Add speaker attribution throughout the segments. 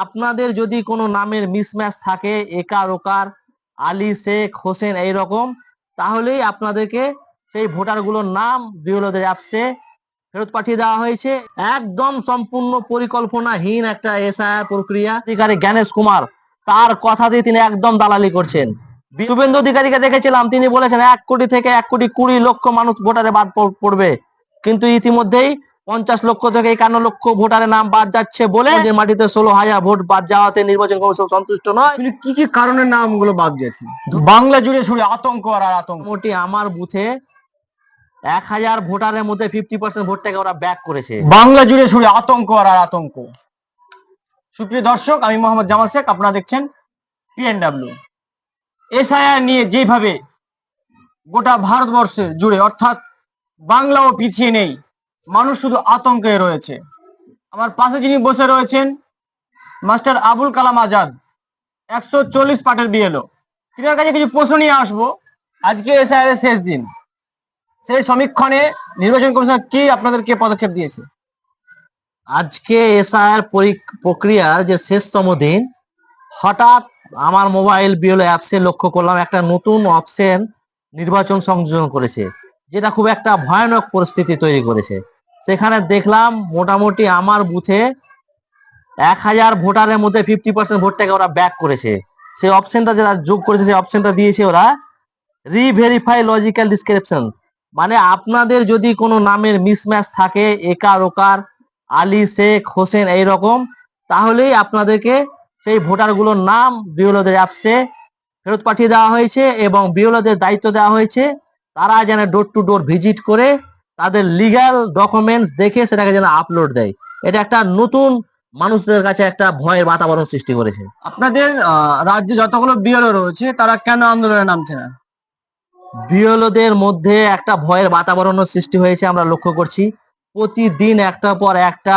Speaker 1: আপনাদের যদি কোনো নামের মিসম্যাচ থাকে, একার ওকার, আলী, শেখ, হোসেন এইরকম, তাহলেই আপনাদেরকে সেই ভোটারগুলোর নাম বিওলোদের অ্যাপসে ফেরত পাঠিয়ে দেওয়া হয়েছে। একদম সম্পূর্ণ পরিকল্পনাহীন একটা এসআইআর প্রক্রিয়া। অধিকারী জ্ঞানেশ কুমার, তার কথা দিয়ে তিনি একদম দালালি করছেন। শুভেন্দু অধিকারীকে দেখেছিলাম, তিনি বলেছেন, এক কোটি থেকে এক কোটি কুড়ি লক্ষ মানুষ ভোটারে বাদ পড়বে। কিন্তু ইতিমধ্যেই পঞ্চাশ লক্ষ থেকে একান্ন লক্ষ ভোটারের নাম বাদ যাচ্ছে বলে যে মাটিতে ষোলো হাজার ভোট বাদ যাওয়াতে নির্বাচন কমিশন সন্তুষ্ট নয়।
Speaker 2: কি কি কারণে নামগুলো বাদ গেছে? বাংলা জুড়ে শুধু আতঙ্ক আর আর আতঙ্ক।
Speaker 1: মোটামুটি আমার বুথে এক হাজার ভোটারের মধ্যে ফিফটি পার্সেন্ট ভোটটাকে ওরা ব্যাক করেছে।
Speaker 2: বাংলা জুড়ে শুধু আতঙ্ক আর আর আতঙ্ক। সুপ্রিয় দর্শক আমি মোহাম্মদ জামাল শেখ আপনারা দেখছেন পিএনডাব্লিউ এসআইআর নিয়ে যেভাবে গোটা ভারতবর্ষে জুড়ে অর্থাৎ বাংলাও পিছিয়ে নেই মানুষ শুধু আতঙ্কে রয়েছে। আমার পাশে যিনি বসে রয়েছেন, মাস্টার আবুল কালাম আজাদ, একশো চল্লিশ পাটের বিএলও। তিনার কাছে কিছু প্রশ্ন নিয়ে আসব। আজকে এসআইআর এর শেষ দিন। সেই সমীক্ষণে নির্বাচন কমিশন কি আপনাদেরকে পদক্ষেপ দিয়েছে?
Speaker 1: আজকে এসআইআর প্রক্রিয়ার যে শেষতম দিন, হঠাৎ আমার মোবাইল বিএলও অ্যাপসে লক্ষ্য করলাম একটা নতুন অপশন নির্বাচন সংযোজন করেছে, যেটা খুব একটা ভয়ানক পরিস্থিতি তৈরি করেছে। সেখানে দেখলাম মোটামুটি আমার বুথে এক হাজার ভোটারের মধ্যে ফিফটি পার্সেন্ট ভোটটাকে ওরা ব্যাক করেছে। সেই অপশনটা যারা যোগ করেছে সেই অপশনটা দিয়েছে ওরা রিভেরিফাই লজিক্যাল ডিসক্রিপশন মানে আপনাদের যদি কোনো নামের মিসম্যাচ থাকে, একার ওকার, আলী, শেখ, হোসেন এইরকম, তাহলেই আপনাদেরকে সেই ভোটারগুলোর নাম বিওলোদের অ্যাপসে ফেরত পাঠিয়ে দেওয়া হয়েছে এবং বিওলোদের দায়িত্ব দেওয়া হয়েছে। তারা যেন ডোর টু ডোর ভিজিট করে তাদের লিগ্যাল ডকুমেন্টস দেখে সেটাকে যেন আপলোড দেয়। এটা একটা নতুন মানুষদের কাছে একটা ভয়ের বাতাবরণ সৃষ্টি করেছে।
Speaker 2: আপনাদের রাজ্যে যতগুলো বিএলও রয়েছে, তারা কেন আন্দোলনে নামছে না?
Speaker 1: বিএলওদের মধ্যে একটা ভয়ের বাতাবরণও সৃষ্টি হয়েছে, আমরা লক্ষ্য করছি। প্রতিদিন একটা পর একটা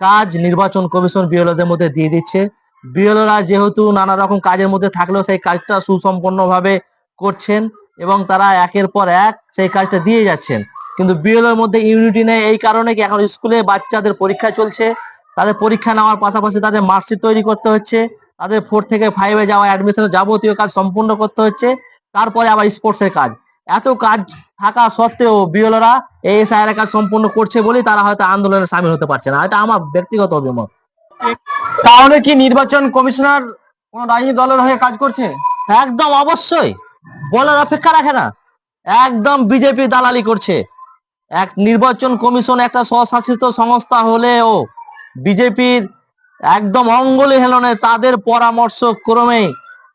Speaker 1: কাজ নির্বাচন কমিশন বিএলওদের মধ্যে দিয়ে দিচ্ছে। বিএলওরা যেহেতু নানা রকম কাজের মধ্যে থাকলেও সেই কাজটা সুসম্পন্নভাবে করছেন এবং তারা একের পর এক সেই কাজটা দিয়ে যাচ্ছেন। কিন্তু বিএলওর মধ্যে ইউনিটি নেই, এই কারণে কি এখন স্কুলে বাচ্চাদের পরীক্ষা চলছে? তাদের পরীক্ষা নেওয়ার পাশাপাশি তাদের মার্কশিট তৈরি করতে হচ্ছে, তাদের ফোর থেকে ফাইভে যাওয়া অ্যাডমিশনের যাবতীয় কাজ সম্পূর্ণ করতে হচ্ছে, তারপরে আবার স্পোর্টসের কাজ। এত কাজ থাকা সত্ত্বেও বিএলরা এই এসআইআর কাজ সম্পূর্ণ করছে বলেই তারা হয়তো আন্দোলনে সামিল হতে পারছে না, এটা আমার ব্যক্তিগত অভিমত।
Speaker 2: তাহলে কি নির্বাচন কমিশনার কোন রাজনৈতিক দলের হয়ে কাজ করছে?
Speaker 1: একদম অবশ্যই, বলার অপেক্ষা রাখে না। একদম বিজেপি দালালি করছে। এক নির্বাচন কমিশন একটা স্বশাসিত সংস্থা হলেও বিজেপির একদম অঙ্গলি হেলনে তাদের পরামর্শ ক্রমে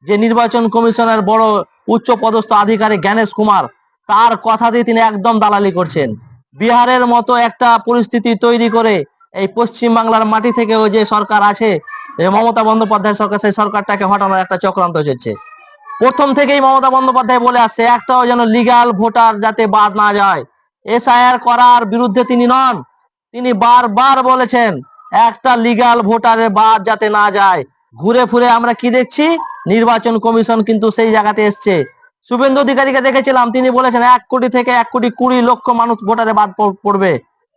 Speaker 1: যে নির্বাচন কমিশনের বড় উচ্চ পদস্থ আধিকারিক জ্ঞানেশ কুমার, তার কথা দিয়ে তিনি একদম দালালি করছেন। বিহারের মতো একটা পরিস্থিতি তৈরি করে এই পশ্চিম বাংলার মাটি থেকেও যে সরকার আছে মমতা বন্দ্যোপাধ্যায় সরকার, সেই সরকারটাকে হটানোর একটা চক্রান্ত চলছে। প্রথম থেকেই মমতা বন্দ্যোপাধ্যায় বলে আসছে, একটাও যেন লিগ্যাল ভোটার যাতে বাদ না যায়। এসআইআর করার বিরুদ্ধে তিনি নন। তিনি বারবার বলেছেন, একটা লিগ্যাল ভোটারের বাদ যাতে না যায়। ঘুরে ফুরে আমরা কি দেখছি? নির্বাচন কমিশন কিন্তু সেই জায়গাতে এসছে। শুভেন্দু অধিকারীকে দেখেছিলাম, তিনি বলেছেন, এক কোটি থেকে এক কোটি কুড়ি লক্ষ মানুষ ভোটারে বাদ পড়বে।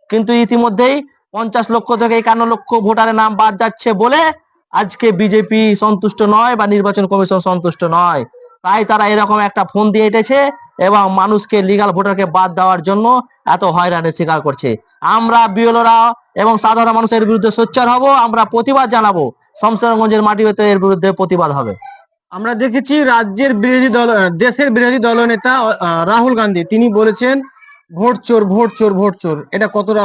Speaker 1: কিন্তু ইতিমধ্যেই পঞ্চাশ লক্ষ থেকে একান্ন লক্ষ ভোটারের নাম বাদ যাচ্ছে বলে আজকে বিজেপি সন্তুষ্ট নয় বা নির্বাচন কমিশন সন্তুষ্ট নয়। তাই তারা এরকম একটা ফোন দিয়ে এটেছে এবং মানুষকে লিগাল ভোটারকে বাদ দেওয়ার জন্য এত হয়রানির শিকার করছে। আমরা বিএলওরা এবং সাধারণ মানুষের বিরুদ্ধে সোচ্চার হব আমরা প্রতিবাদ জানাব। শমশেরগঞ্জের মাটি হতে এর বিরুদ্ধে প্রতিবাদ হবে।
Speaker 2: আমরা দেখেছি রাজ্যের বিরোধী দল দেশের বিরোধী দলনেতা রাহুল গান্ধী। তিনি বলেছেন ভোট চোর ভোট চোর ভোট চোর। এটা কতটা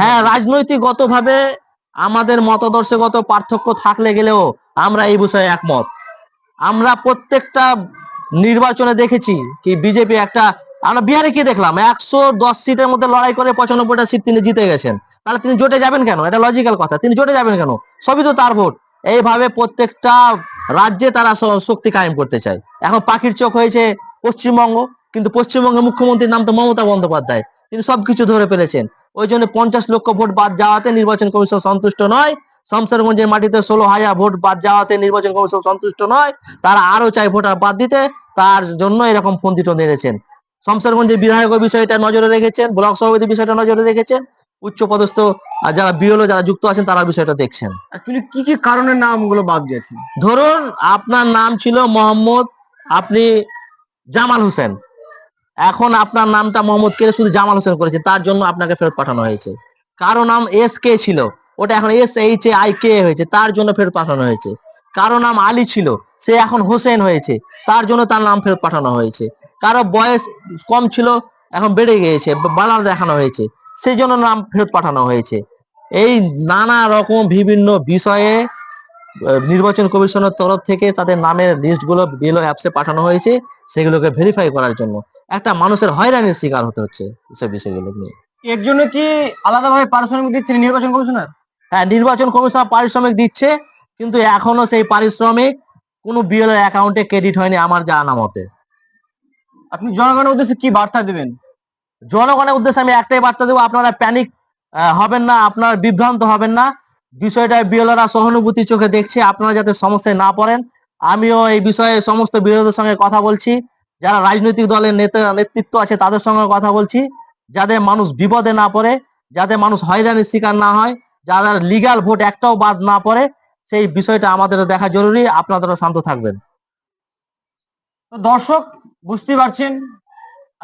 Speaker 1: হ্যাঁ রাজনৈতিকগতভাবে আমাদের মতাদর্শগত পার্থক্য থাকলে গেলেও আমরা এই বিষয়ে একমত। আমরা প্রত্যেকটা নির্বাচনে দেখেছি কি বিজেপি একটা, আমরা বিহারে কি দেখলাম, একশো দশ সিটের মধ্যে লড়াই করে পঁচানব্বইটা সিট তিনি জিতে গেছেন। তাহলে তিনি জোটে যাবেন কেন? এটা লজিক্যাল কথা। তিনি জোটে যাবেন কেন? সবই তো তার ভোট। এইভাবে প্রত্যেকটা রাজ্যে তারা শক্তি কায়েম করতে চায়। এখন পাখির চোখ হয়েছে পশ্চিমবঙ্গ, কিন্তু পশ্চিমবঙ্গের মুখ্যমন্ত্রীর নাম তো মমতা বন্দ্যোপাধ্যায়। তিনি সবকিছু ধরে ফেলেছেন। ওই জন্য পঞ্চাশ লক্ষ ভোট বাদ যাওয়াতে নির্বাচন কমিশন সন্তুষ্ট নয়। শমশেরগঞ্জের মাটিতে ষোলো হাজার ভোট বাদ যাওয়াতে নির্বাচন কমিশন সন্তুষ্ট নয়। তারা আরও চাই ভোটার বাদ দিতে। তার জন্য এরকম ফন্দিত নেড়েছেন। শমশেরগঞ্জের বিধায়ক বিষয়টা নজরে রেখেছেন ব্লক সভাপতি বিষয়টা নজরে রেখেছেন উচ্চপদস্থ আর যারা বিএলও যারা যুক্ত আছেন তারা বিষয়টা দেখছেন।
Speaker 2: কি কি কারণে নামগুলো বাদ দিয়েছে
Speaker 1: ধরুন আপনার নাম ছিল মোহাম্মদ আপনি জামাল হোসেন। এখন আপনার নামটা মোহাম্মদ কে শুধু জামাল হোসেন করেছে, তার জন্য আপনাকে ফেরত পাঠানো হয়েছে। কারও নাম এস কে ছিল, ওটা এখন S H A I K হয়েছে, তার জন্য ফেরত পাঠানো হয়েছে। কারও নাম আলী ছিল, সে এখন হোসেন হয়েছে, তার জন্য তার নাম ফেরত পাঠানো হয়েছে। কারও বয়স কম ছিল, এখন বেড়ে গিয়েছে বাড়ানো দেখানো হয়েছে সেই জন্য নাম ফেরত পাঠানো হয়েছে। এই নানা রকম বিভিন্ন বিষয়ে নির্বাচন কমিশনের তরফ থেকে তাদের নামের লিস্টগুলো বিএলও অ্যাপসে পাঠানো হয়েছে সেগুলোকে ভেরিফাই করার জন্য। একটা মানুষের হয়রানির শিকার হতে হচ্ছে এসব বিষয়গুলো নিয়ে।
Speaker 2: এর জন্য কি আলাদাভাবে পারিশ্রমিক দিচ্ছে নির্বাচন কমিশনার?
Speaker 1: হ্যাঁ নির্বাচন কমিশন পারিশ্রমিক দিচ্ছে কিন্তু এখনও সেই পারিশ্রমিক কোনো বিএলও অ্যাকাউন্টে ক্রেডিট হয়নি আমার জানা মতে।
Speaker 2: আপনি জনগণের উদ্দেশ্যে কি বার্তা দেবেন?
Speaker 1: জনগণের উদ্দেশ্যে আমি একটাই বার্তা দেবো আপনারা প্যানিক হবেন না আপনারা বিভ্রান্ত হবেন না। বিষয়টা বিএলরা সহানুভূতি চোখে দেখছে, আপনারা যাতে সমস্যায় না পড়েন। আমিও এই বিষয়ে সমস্ত বিরোধীদের সঙ্গে কথা বলছি। যারা রাজনৈতিক দলের নেতা, নেতৃত্ব আছে, তাদের সঙ্গে কথা বলছি। যাতে মানুষ বিপদে না পড়ে, যাতে মানুষ হয়রানির শিকার না হয়, যারা লিগ্যাল ভোট একটাও বাদ না পড়ে, সেই বিষয়টা আমাদের দেখা জরুরি। আপনারা শান্ত থাকবেন।
Speaker 2: তো দর্শক, বুঝতেই পারছেন,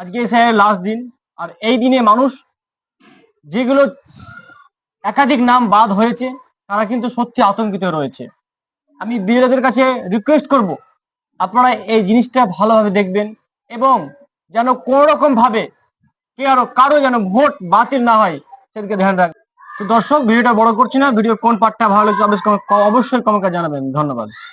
Speaker 2: আজকে স্যারের লাস্ট দিন। আর এই দিনে মানুষ যেগুলো একাধিক নাম বাদ হয়েছে, তারা কিন্তু সত্যি আতঙ্কিত রয়েছে। আমি বিরোধীদের কাছে রিকোয়েস্ট করব, আপনারা এই জিনিসটা ভালোভাবে দেখবেন এবং যেন কোনো রকম ভাবে কে আরও কারও যেন ভোট বাতিল না হয়, সেদিকে ধ্যান রাখবেন। তো দর্শক, ভিডিওটা বড় করছি না ভিডিও কোন পার্টটা ভালো লাগছে অবশ্যই অবশ্যই কমেন্টে জানাবেন। ধন্যবাদ।